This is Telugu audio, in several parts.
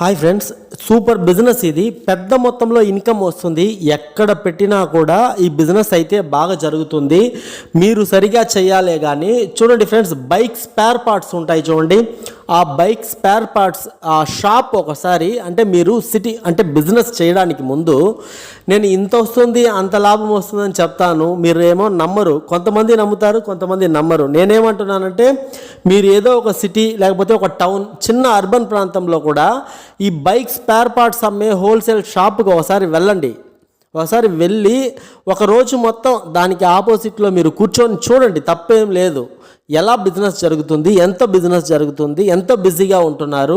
హాయ్ ఫ్రెండ్స్ సూపర్ బిజినెస్ ఇది. పెద్ద మొత్తంలో ఇన్కమ్ వస్తుంది. ఎక్కడ పెట్టినా కూడా ఈ బిజినెస్ అయితే బాగా జరుగుతుంది. మీరు సరిగా చేయాలే కానీ చూడండి ఫ్రెండ్స్ బైక్ స్పేర్ పార్ట్స్ ఉంటాయి చూడండి. ఆ బైక్ స్పేర్ పార్ట్స్ ఆ షాప్ ఒకసారి అంటే మీరు సిటీ అంటే బిజినెస్ చేయడానికి ముందు నేను ఇంత వస్తుంది అంత లాభం వస్తుందని చెప్తాను మీరు ఏమో నమ్మరు. కొంతమంది నమ్ముతారు కొంతమంది నమ్మరు. నేనేమంటున్నానంటే మీరు ఏదో ఒక సిటీ లేకపోతే ఒక టౌన్ చిన్న అర్బన్ ప్రాంతంలో కూడా ఈ బైక్ స్పేర్ పార్ట్స్ అమ్మే హోల్సేల్ షాప్కి ఒకసారి వెళ్ళండి. ఒకసారి వెళ్ళి ఒక రోజు మొత్తం దానికి ఆపోజిట్లో మీరు కూర్చొని చూడండి తప్పేం లేదు. ఎలా బిజినెస్ జరుగుతుంది ఎంత బిజినెస్ జరుగుతుంది ఎంత బిజీగా ఉంటున్నారు.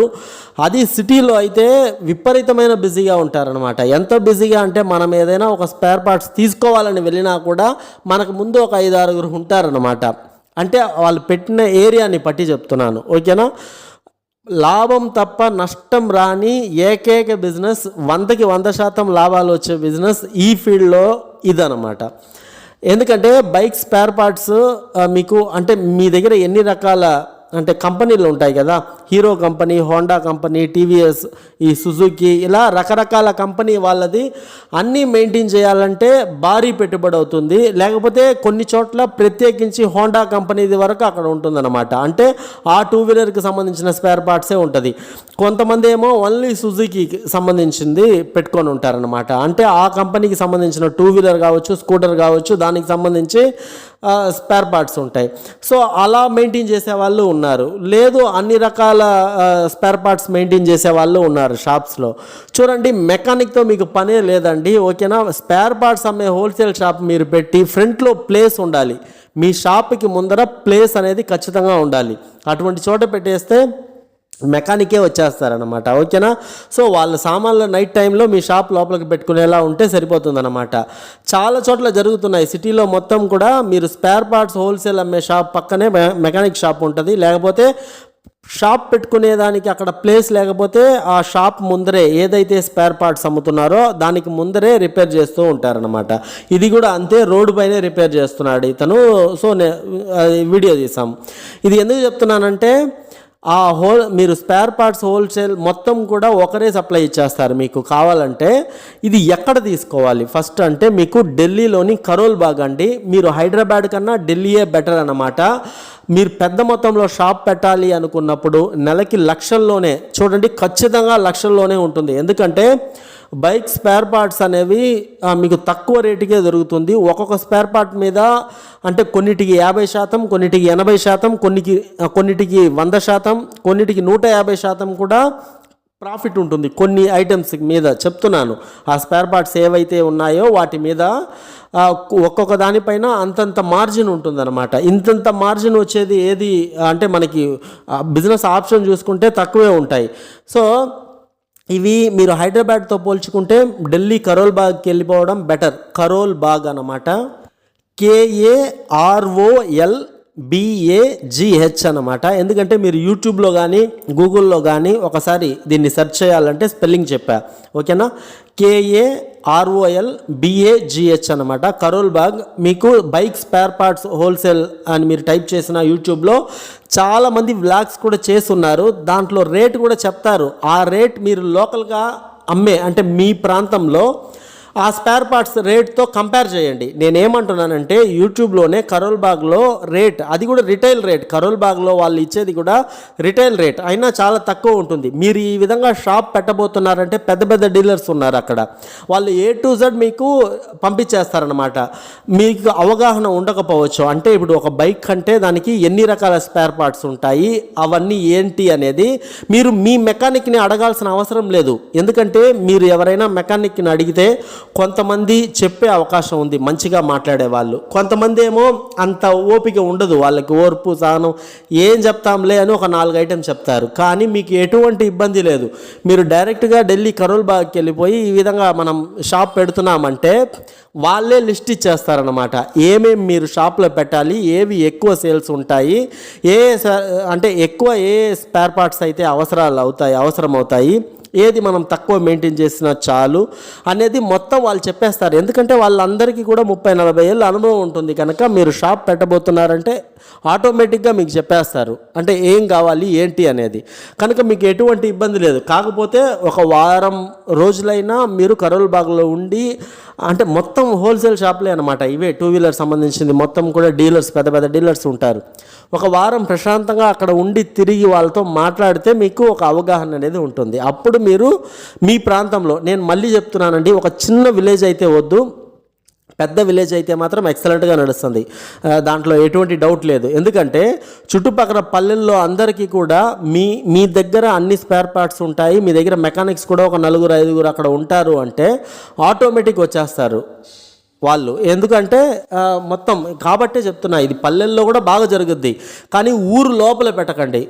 అది సిటీలో అయితే విపరీతమైన బిజీగా ఉంటారనమాట ఎంత బిజీగా అంటే మనం ఏదైనా ఒక స్పేర్ పార్ట్స్ తీసుకోవాలని వెళ్ళినా కూడా మనకు ముందు ఒక ఐదు ఆరుగురు ఉంటారనమాట అంటే వాళ్ళు పెట్టిన ఏరియాని పట్టి చెప్తున్నాను. ఓకేనా? లాభం తప్ప నష్టం రాని ఏకైక బిజినెస్ వందకి వంద శాతం లాభాలు వచ్చే బిజినెస్ ఈ ఫీల్డ్లో ఇదనమాట ఎందుకంటే బైక్ స్పేర్ పార్ట్స్ మీకు అంటే మీ దగ్గర ఎన్ని రకాల అంటే కంపెనీలు ఉంటాయి కదా Hero company Honda company TVS ఈ సుజుకి ఇలా రకరకాల కంపెనీ వాళ్ళది. అన్నీ మెయింటైన్ చేయాలంటే భారీ పెట్టుబడి అవుతుంది. లేకపోతే కొన్ని చోట్ల ప్రత్యేకించి హోండా కంపెనీది వరకు అక్కడ ఉంటుందన్నమాట. అంటే ఆ టూ వీలర్కి సంబంధించిన స్పేర్ పార్ట్సే ఉంటుంది. కొంతమంది ఏమో ఓన్లీ సుజుకి సంబంధించింది పెట్టుకొని ఉంటారనమాట అంటే ఆ కంపెనీకి సంబంధించిన టూ వీలర్ కావచ్చు స్కూటర్ కావచ్చు దానికి సంబంధించి స్పేర్ పార్ట్స్ ఉంటాయి. సో అలా మెయింటైన్ చేసే వాళ్ళు ఉన్నారు. లేదు అన్ని రకాల స్పేర్ పార్ట్స్ మెయింటైన్ చేసే వాళ్ళు ఉన్నారు షాప్స్లో చూడండి మెకానిక్తో మీకు పనే లేదండి. ఓకేనా? స్పేర్ పార్ట్స్ అమ్మే హోల్సేల్ షాప్ మీరు పెట్టి ఫ్రంట్లో ప్లేస్ ఉండాలి. మీ షాప్కి ముందర ప్లేస్ అనేది ఖచ్చితంగా ఉండాలి. అటువంటి చోట పెట్టేస్తే మెకానికే వచ్చేస్తారనమాట ఓకేనా? సో వాళ్ళ సామాన్లు నైట్ టైంలో మీ షాప్ లోపలికి పెట్టుకునేలా ఉంటే సరిపోతుందన్నమాట. చాలా చోట్ల జరుగుతున్నాయి. సిటీలో మొత్తం కూడా మీరు స్పేర్ పార్ట్స్ హోల్సేల్ అమ్మే షాప్ పక్కనే మెకానిక్ షాప్ ఉంటుంది. లేకపోతే షాప్ పెట్టుకునేదానికి అక్కడ ప్లేస్ లేకపోతే ఆ షాప్ ముందరే ఏదైతే స్పేర్ పార్ట్స్ అమ్ముతున్నారో దానికి ముందరే రిపేర్ చేస్తూ ఉంటారనమాట ఇది కూడా అంతే రోడ్డు పైనే రిపేర్ చేస్తున్నాడు ఇతను. సో నే వీడియో తీసాం. ఇది ఎందుకు చెప్తున్నానంటే ఆ హోల్ మీరు స్పేర్ పార్ట్స్ హోల్సేల్ మొత్తం కూడా ఒకరే సప్లై ఇచ్చేస్తారు మీకు కావాలంటే. ఇది ఎక్కడ తీసుకోవాలి? ఫస్ట్ అంటే మీకు ఢిల్లీలోని కరోల్ బాగ్ అండి. మీరు హైదరాబాద్ కన్నా ఢిల్లీయే బెటర్ అన్నమాట. మీరు పెద్ద మొత్తంలో షాప్ పెట్టాలి అనుకున్నప్పుడు నెలకి లక్షల్లోనే చూడండి ఖచ్చితంగా లక్షల్లోనే ఉంటుంది. ఎందుకంటే బైక్ స్పేర్ పార్ట్స్ అనేవి మీకు తక్కువ రేటుకే దొరుకుతుంది. ఒక్కొక్క స్పేర్ పార్ట్ మీద అంటే కొన్నిటికి యాభై శాతం కొన్నిటికి ఎనభై శాతం కొన్నికి కొన్నిటికి వంద శాతం కొన్నిటికి నూట యాభై శాతం కూడా ప్రాఫిట్ ఉంటుంది. కొన్ని ఐటమ్స్ మీద చెప్తున్నాను. ఆ స్పేర్ పార్ట్స్ ఏవైతే ఉన్నాయో వాటి మీద ఒక్కొక్క దానిపైన అంతంత మార్జిన్ ఉంటుందన్నమాట. ఇంతంత మార్జిన్ వచ్చేది ఏది అంటే మనకి బిజినెస్ ఆప్షన్ చూసుకుంటే తక్కువే ఉంటాయి. సో ఇవి మీరు హైదరాబాద్తో పోల్చుకుంటే ఢిల్లీ కరోల్ బాగ్కి వెళ్ళిపోవడం బెటర్. కరోల్ బాగ్ అన్నమాట. కేఏఆర్ఓఎల్ బిఏజిహెచ్ అనమాట ఎందుకంటే మీరు యూట్యూబ్లో కానీ గూగుల్లో కానీ ఒకసారి దీన్ని సెర్చ్ చేయాలంటే స్పెల్లింగ్ చెప్పా. ఓకేనా? కేఏ ఆర్ఓఎల్ బిఏజిహెచ్ అనమాట కరోల్ బాగ్ మీకు బైక్ స్పేర్ పార్ట్స్ హోల్సేల్ అని మీరు టైప్ చేసిన యూట్యూబ్లో చాలామంది వ్లాగ్స్ కూడా చేస్తున్నారు. దాంట్లో రేట్ కూడా చెప్తారు. ఆ రేట్ మీరు లోకల్గా అమ్మే అంటే మీ ప్రాంతంలో ఆ స్పేర్ పార్ట్స్ రేట్తో కంపేర్ చేయండి. నేనేమంటున్నానంటే యూట్యూబ్లోనే కరోల్ బాగ్లో రేట్ అది కూడా రిటైల్ రేట్ కరోల్ బాగ్లో వాళ్ళు ఇచ్చేది కూడా రిటైల్ రేట్ అయినా చాలా తక్కువ ఉంటుంది. మీరు ఈ విధంగా షాప్ పెట్టబోతున్నారంటే పెద్ద పెద్ద డీలర్స్ ఉన్నారు అక్కడ. వాళ్ళు ఏ టు జెడ్ మీకు పంపించేస్తారనమాట మీకు అవగాహన ఉండకపోవచ్చు. అంటే ఇప్పుడు ఒక బైక్ అంటే దానికి ఎన్ని రకాల స్పేర్ పార్ట్స్ ఉంటాయి అవన్నీ ఏంటి అనేది మీరు మీ మెకానిక్ని అడగాల్సిన అవసరం లేదు. ఎందుకంటే మీరు ఎవరైనా మెకానిక్ని అడిగితే కొంతమంది చెప్పే అవకాశం ఉంది మంచిగా మాట్లాడే వాళ్ళు. కొంతమంది ఏమో అంత ఓపిక ఉండదు వాళ్ళకి ఓర్పు సహనం ఏం చెప్తాంలే అని ఒక నాలుగు ఐటెం చెప్తారు. కానీ మీకు ఎటువంటి ఇబ్బంది లేదు. మీరు డైరెక్ట్గా ఢిల్లీ కరోల్ బాగ్కి వెళ్ళిపోయి ఈ విధంగా మనం షాప్ పెడుతున్నామంటే వాళ్ళే లిస్ట్ ఇచ్చేస్తారనమాట ఏమేమి మీరు షాప్లో పెట్టాలి ఏవి ఎక్కువ సేల్స్ ఉంటాయి ఏ అంటే ఎక్కువ ఏ స్పేర్ పార్ట్స్ అయితే అవసరాలు అవుతాయి అవసరం అవుతాయి ఏది మనం తక్కువ మెయింటైన్ చేసినా చాలు అనేది మొత్తం వాళ్ళు చెప్పేస్తారు. ఎందుకంటే వాళ్ళందరికీ కూడా ముప్పై నలభై ఏళ్ళ అనుభవం ఉంటుంది కనుక మీరు షాప్ పెట్టబోతున్నారంటే ఆటోమేటిక్గా మీకు చెప్పేస్తారు. అంటే ఏం కావాలి ఏంటి అనేది. కనుక మీకు ఎటువంటి ఇబ్బంది లేదు. కాకపోతే ఒక వారం రోజులైనా మీరు కరోల్ బాగ్లో ఉండి అంటే మొత్తం హోల్సేల్ షాప్లే అనమాట ఇవే టూ వీలర్ సంబంధించింది మొత్తం కూడా డీలర్స్ పెద్ద పెద్ద డీలర్స్ ఉంటారు. ఒక వారం ప్రశాంతంగా అక్కడ ఉండి తిరిగి వాళ్ళతో మాట్లాడితే మీకు ఒక అవగాహన అనేది ఉంటుంది. అప్పుడు మీరు మీ ప్రాంతంలో నేను మళ్ళీ చెప్తున్నానండి ఒక చిన్న విలేజ్ అయితే వద్దు పెద్ద విలేజ్ అయితే మాత్రం ఎక్సలెంట్గా నడుస్తుంది. దాంట్లో ఎటువంటి డౌట్ లేదు. ఎందుకంటే చుట్టుపక్కల పల్లెల్లో అందరికీ కూడా మీ మీ దగ్గర అన్ని స్పేర్ పార్ట్స్ ఉంటాయి మీ దగ్గర మెకానిక్స్ కూడా ఒక నలుగురు ఐదుగురు అక్కడ ఉంటారు అంటే ఆటోమేటిక్ వచ్చేస్తారు వాళ్ళు. ఎందుకంటే మొత్తం కాబట్టే చెప్తున్నా ఇది పల్లెల్లో కూడా బాగా జరుగుద్ది. కానీ ఊరు లోపల పెట్టకండి.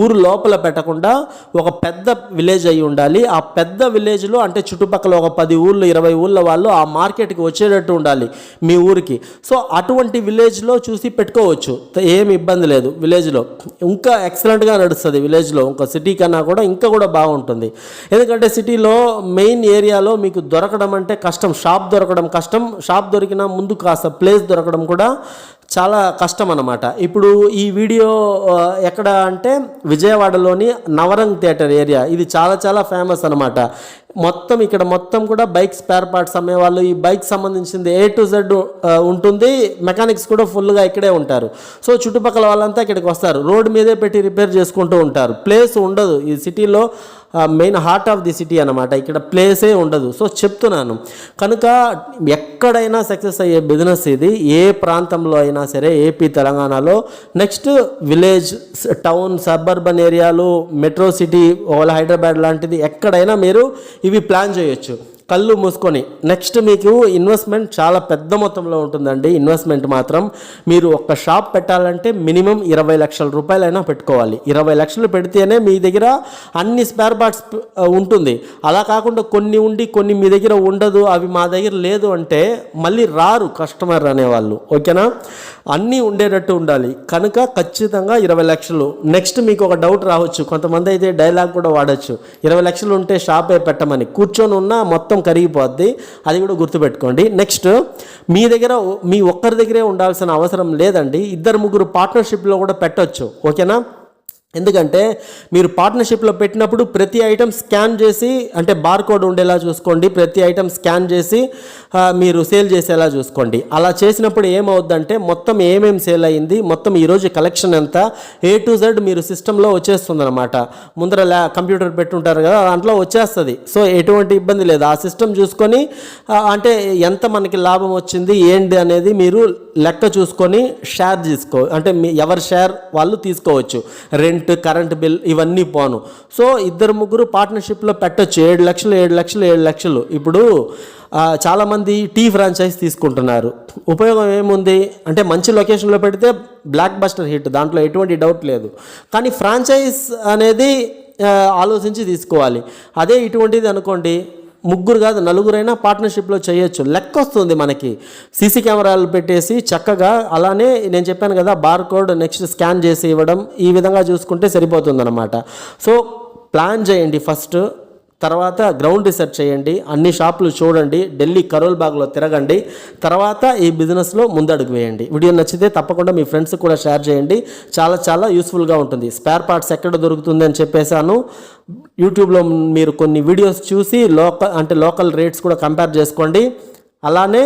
ఊరు లోపల పెట్టకుండా ఒక పెద్ద విలేజ్ అయి ఉండాలి. ఆ పెద్ద విలేజ్లో అంటే చుట్టుపక్కల ఒక పది ఊళ్ళు ఇరవై ఊళ్ళ వాళ్ళు ఆ మార్కెట్కి వచ్చేటట్టు ఉండాలి మీ ఊరికి. సో అటువంటి విలేజ్లో చూసి పెట్టుకోవచ్చు. ఏమి ఇబ్బంది లేదు విలేజ్లో. ఇంకా ఎక్సలెంట్గా నడుస్తుంది విలేజ్లో. ఇంకా సిటీ కన్నా కూడా ఇంకా కూడా బాగుంటుంది. ఎందుకంటే సిటీలో మెయిన్ ఏరియాలో మీకు దొరకడం అంటే కష్టం. షాప్ దొరకడం కష్టం. షాప్ దొరికినా ముందు కాస్త ప్లేస్ దొరకడం కూడా చాలా కష్టం అన్నమాట ఇప్పుడు ఈ వీడియో ఎక్కడ అంటే విజయవాడలోని నవరంగ్ థియేటర్ ఏరియా. ఇది చాలా చాలా ఫేమస్ అనమాట మొత్తం ఇక్కడ మొత్తం కూడా బైక్ స్పేర్ పార్ట్స్ అమ్మేవాళ్ళు ఈ బైక్ సంబంధించింది ఏ టు జెడ్ ఉంటుంది. మెకానిక్స్ కూడా ఫుల్గా ఇక్కడే ఉంటారు. సో చుట్టుపక్కల వాళ్ళంతా ఇక్కడికి వస్తారు. రోడ్డు మీదే పెట్టి రిపేర్ చేసుకుంటూ ఉంటారు. ప్లేస్ ఉండదు. ఈ సిటీలో main heart of the city అనమాట ఇక్కడ ప్లేసే ఉండదు. సో చెప్తున్నాను. కనుక ఎక్కడైనా సక్సెస్ అయ్యే బిజినెస్ ఇది ఏ ప్రాంతంలో అయినా సరే ఏపీ తెలంగాణలో. నెక్స్ట్ విలేజ్ టౌన్ సబర్బన్ ఏరియాలు మెట్రో సిటీ ఓలా హైదరాబాద్ లాంటిది ఎక్కడైనా మీరు ఇవి ప్లాన్ చేయొచ్చు. కళ్ళు మూసుకొని. నెక్స్ట్ మీకు ఇన్వెస్ట్మెంట్ చాలా పెద్ద మొత్తంలో ఉంటుందండి. ఇన్వెస్ట్మెంట్ మాత్రం మీరు ఒక్క షాప్ పెట్టాలంటే మినిమం ఇరవై లక్షల రూపాయలైనా పెట్టుకోవాలి. ఇరవై లక్షలు పెడితేనే మీ దగ్గర అన్ని స్పేర్ పార్ట్స్ ఉంటుంది. అలా కాకుండా కొన్ని ఉండి కొన్ని మీ దగ్గర ఉండదు అవి మా దగ్గర లేదు అంటే మళ్ళీ రారు కస్టమర్ అనేవాళ్ళు. ఓకేనా? అన్నీ ఉండేటట్టు ఉండాలి. కనుక ఖచ్చితంగా ఇరవై లక్షలు. నెక్స్ట్ మీకు ఒక డౌట్ రావచ్చు. కొంతమంది అయితే డైలాగ్ కూడా వాడచ్చు. ఇరవై లక్షలు ఉంటే షాపే పెట్టమని. కూర్చొని ఉన్నా మొత్తం కరిగిపోద్ది. అది కూడా గుర్తుపెట్టుకోండి. నెక్స్ట్ మీ దగ్గర మీ ఒక్కరి దగ్గరే ఉండాల్సిన అవసరం లేదండి. ఇద్దరు ముగ్గురు పార్ట్నర్షిప్లో కూడా పెట్టొచ్చు. ఓకేనా ఎందుకంటే మీరు పార్ట్నర్షిప్లో పెట్టినప్పుడు ప్రతి ఐటమ్ స్కాన్ చేసి అంటే బార్ కోడ్ ఉండేలా చూసుకోండి. ప్రతి ఐటమ్ స్కాన్ చేసి మీరు సేల్ చేసేలా చూసుకోండి. అలా చేసినప్పుడు ఏమవుద్దంటే మొత్తం ఏమేం సేల్ అయింది మొత్తం ఈరోజు కలెక్షన్ ఎంత ఏ టు జెడ్ మీరు సిస్టంలో వచ్చేస్తుందన్నమాట. ముందర ల్యా కంప్యూటర్ పెట్టుంటారు కదా దాంట్లో వచ్చేస్తుంది. సో ఎటువంటి ఇబ్బంది లేదు. ఆ సిస్టమ్ చూసుకొని అంటే ఎంత మనకి లాభం వచ్చింది ఏంటి అనేది మీరు లెక్క చూసుకొని షేర్ తీసుకో అంటే మీ ఎవరి షేర్ వాళ్ళు తీసుకోవచ్చు. రెండు రెంట్ కరెంట్ బిల్ ఇవన్నీ పోను. సో ఇద్దరు ముగ్గురు పార్ట్నర్షిప్లో పెట్టచ్చు. ఏడు లక్షలు ఏడు లక్షలు ఏడు లక్షలు. ఇప్పుడు చాలామంది టీ ఫ్రాంచైజ్ తీసుకుంటున్నారు. ఉపయోగం ఏముంది? అంటే మంచి లొకేషన్లో పెడితే బ్లాక్ బస్టర్ హిట్ దాంట్లో ఎటువంటి డౌట్ లేదు. కానీ ఫ్రాంచైజ్ అనేది ఆలోచించి తీసుకోవాలి. అదే ఇటువంటిది అనుకోండి ముగ్గురు కాదు నలుగురైనా పార్ట్నర్షిప్లో చేయొచ్చు. లెక్క వస్తుంది మనకి. సీసీ కెమెరాలు పెట్టేసి చక్కగా అలానే నేను చెప్పాను కదా బార్ కోడ్ నెక్స్ట్ స్కాన్ చేసి ఇవ్వడం ఈ విధంగా చూసుకుంటే సరిపోతుందనమాట సో ప్లాన్ చేయండి ఫస్ట్ తర్వాత గ్రౌండ్ రీసెర్చ్ చేయండి అన్ని షాపులు చూడండి ఢిల్లీ కరోల్ బాగ్లో తిరగండి తర్వాత ఈ బిజినెస్లో ముందడుగు వేయండి. వీడియో నచ్చితే తప్పకుండా మీ ఫ్రెండ్స్ కూడా షేర్ చేయండి. చాలా చాలా యూస్ఫుల్గా ఉంటుంది. స్పేర్ పార్ట్స్ ఎక్కడ దొరుకుతుంది అని చెప్పేశాను. యూట్యూబ్లో మీరు కొన్ని వీడియోస్ చూసి లోకల్ అంటే లోకల్ రేట్స్ కూడా కంపేర్ చేసుకోండి. అలానే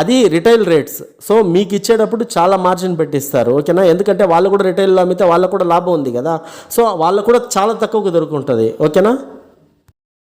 అది రిటైల్ రేట్స్ సో మీకు ఇచ్చేటప్పుడు చాలా మార్జిన్ పెట్టిస్తారు. ఓకేనా? ఎందుకంటే వాళ్ళు కూడా రిటైల్లో అమ్మితే వాళ్ళకు కూడా లాభం ఉంది కదా. సో వాళ్ళకు కూడా చాలా తక్కువకు దొరుకుంటుంది ఓకేనా?